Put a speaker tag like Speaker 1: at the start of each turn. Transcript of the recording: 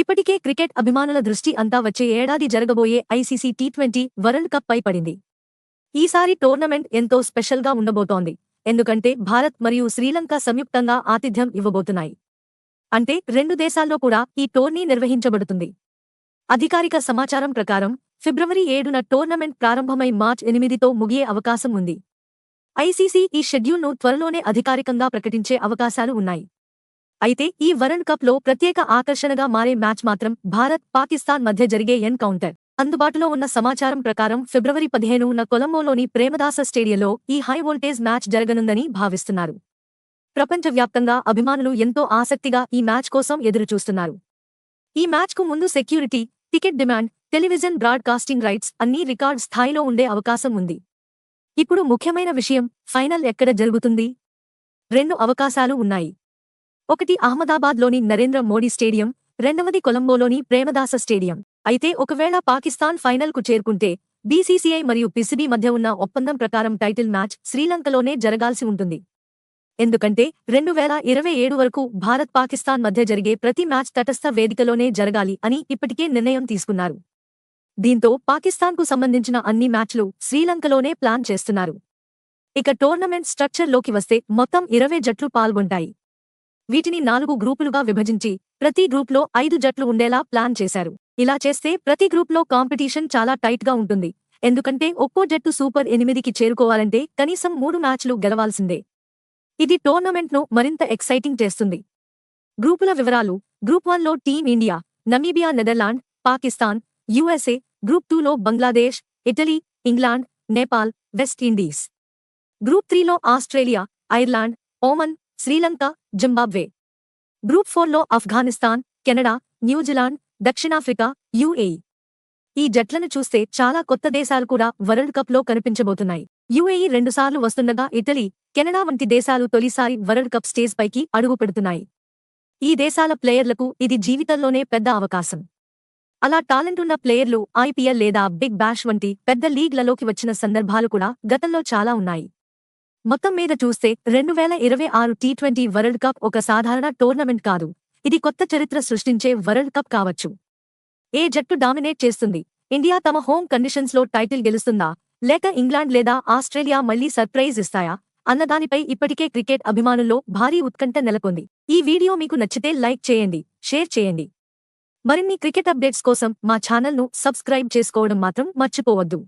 Speaker 1: ఇప్పటికే క్రికెట్ అభిమానుల దృష్టి అంతా వచ్చే ఏడాది జరగబోయే ICC T twenty world cup పై పడింది. ఈసారి టోర్నమెంట్ ఎంతో స్పెషల్గా ఉండబోతోంది. ఎందుకంటే భారత్ మరియు శ్రీలంక సంయుక్తంగా ఆతిథ్యం ఇవ్వబోతున్నాయి. అంటే రెండు దేశాల్లో కూడా ఈ టోర్నీ నిర్వహించబడుతుంది. అధికారిక సమాచారం ప్రకారం ఫిబ్రవరి ఏడున టోర్నమెంట్ ప్రారంభమై మార్చ్ ఎనిమిదితో ముగియే అవకాశం ఉంది. ఐసీసీ ఈ షెడ్యూల్ను త్వరలోనే అధికారికంగా ప్రకటించే అవకాశాలు ఉన్నాయి. అయితే ఈ వరల్డ్ కప్లో ప్రత్యేక ఆకర్షణగా మారే మ్యాచ్ మాత్రం భారత్ పాకిస్తాన్ మధ్య జరిగే ఎన్కౌంటర్. అందుబాటులో ఉన్న సమాచారం ప్రకారం ఫిబ్రవరి పదిహేనున కొలంబోలోని ప్రేమదాస స్టేడియంలో ఈ హై వోల్టేజ్ మ్యాచ్ జరగనుందని భావిస్తున్నారు. ప్రపంచవ్యాప్తంగా అభిమానులు ఎంతో ఆసక్తిగా ఈ మ్యాచ్ కోసం ఎదురుచూస్తున్నారు. ఈ మ్యాచ్కు ముందు security ticket demand television broadcasting rights అన్నీ రికార్డ్ స్థాయిలో ఉండే అవకాశం ఉంది. ఇప్పుడు ముఖ్యమైన విషయం ఫైనల్ ఎక్కడ జరుగుతుంది? రెండు అవకాశాలు ఉన్నాయి. ఒకటి అహ్మదాబాద్లోని నరేంద్ర మోడీ స్టేడియం రెండవది కొలంబోలోని ప్రేమదాస స్టేడియం. అయితే ఒకవేళ పాకిస్తాన్ ఫైనల్కు చేరుకుంటే బీసీసీఐ మరియు పిసిబి మధ్య ఉన్న ఒప్పందం ప్రకారం టైటిల్ మ్యాచ్ శ్రీలంకలోనే జరగాల్సి ఉంటుంది. ఎందుకంటే రెండు వేల ఇరవై ఏడు వరకు భారత్ పాకిస్తాన్ మధ్య జరిగే ప్రతి మ్యాచ్ తటస్థ వేదికలోనే జరగాలి అని ఇప్పటికే నిర్ణయం తీసుకున్నారు. దీంతో పాకిస్తాన్కు సంబంధించిన అన్ని మ్యాచ్లు శ్రీలంకలోనే ప్లాన్ చేస్తున్నారు. ఇక టోర్నమెంట్ స్ట్రక్చర్లోకి వస్తే మొత్తం ఇరవై జట్లు పాల్గొంటాయి. వీటిని నాలుగు గ్రూపులుగా విభజించి ప్రతి గ్రూప్లో ఐదు జట్లు ఉండేలా ప్లాన్ చేశారు. ఇలా చేస్తే ప్రతి గ్రూప్లో కాంపిటీషన్ చాలా టైట్గా ఉంటుంది. ఎందుకంటే ఒక్కో జట్టు సూపర్ ఎనిమిదికి చేరుకోవాలంటే కనీసం మూడు మ్యాచ్లు గెలవాల్సిందే. ఇది టోర్నమెంట్ను మరింత ఎక్సైటింగ్ చేస్తుంది. గ్రూపుల వివరాలు గ్రూప్ వన్లో team India Namibia Netherland Pakistan USA group టూలో Bangladesh Italy England Nepal West Indies. Group త్రీలో Australia Ireland Oman Sri Lanka Zimbabwe. Group ఫోర్లో ఆఫ్ఘనిస్తాన్ కెనడా న్యూజిలాండ్ దక్షిణాఫ్రికా యుఏఈ ఈ జట్లను చూస్తే చాలా కొత్త దేశాలు కూడా వరల్డ్ కప్లో కనిపించబోతున్నాయి. యుఏఈ రెండుసార్లు వస్తుండగా ఇటలీ కెనడా వంటి దేశాలు తొలిసారి వరల్డ్ కప్ స్టేజ్ పైకి అడుగు పెడుతున్నాయి. ఈ దేశాల ప్లేయర్లకు ఇది జీవితంలోనే పెద్ద అవకాశం. అలా టాలెంట్ ఉన్న ప్లేయర్లు ఐపీఎల్ లేదా బిగ్ బ్యాష్ వంటి పెద్ద లీగ్లలోకి వచ్చిన సందర్భాలు కూడా గతంలో చాలా ఉన్నాయి. మొత్తం మీద చూస్తే రెండు వేల ఇరవై ఆరు టీ ట్వంటీ వరల్డ్ కప్ ఒక సాధారణ టోర్నమెంట్ కాదు. ఇది కొత్త చరిత్ర సృష్టించే వరల్డ్ కప్ కావచ్చు. ఏ జట్టు డామినేట్ చేస్తుంది? ఇండియా తమ హోమ్ కండిషన్స్లో టైటిల్ గెలుస్తుందా? లేక ఇంగ్లాండ్ లేదా ఆస్ట్రేలియా మళ్ళీ సర్ప్రైజ్ ఇస్తాయా? అన్నదానిపై ఇప్పటికే క్రికెట్ అభిమానుల్లో భారీ ఉత్కంఠ నెలకొంది. ఈ వీడియో మీకు నచ్చితే లైక్ చేయండి షేర్ చేయండి. మరిన్ని క్రికెట్ అప్డేట్స్ కోసం మా ఛానల్ను సబ్స్క్రైబ్ చేసుకోవడం మాత్రం మర్చిపోవద్దు.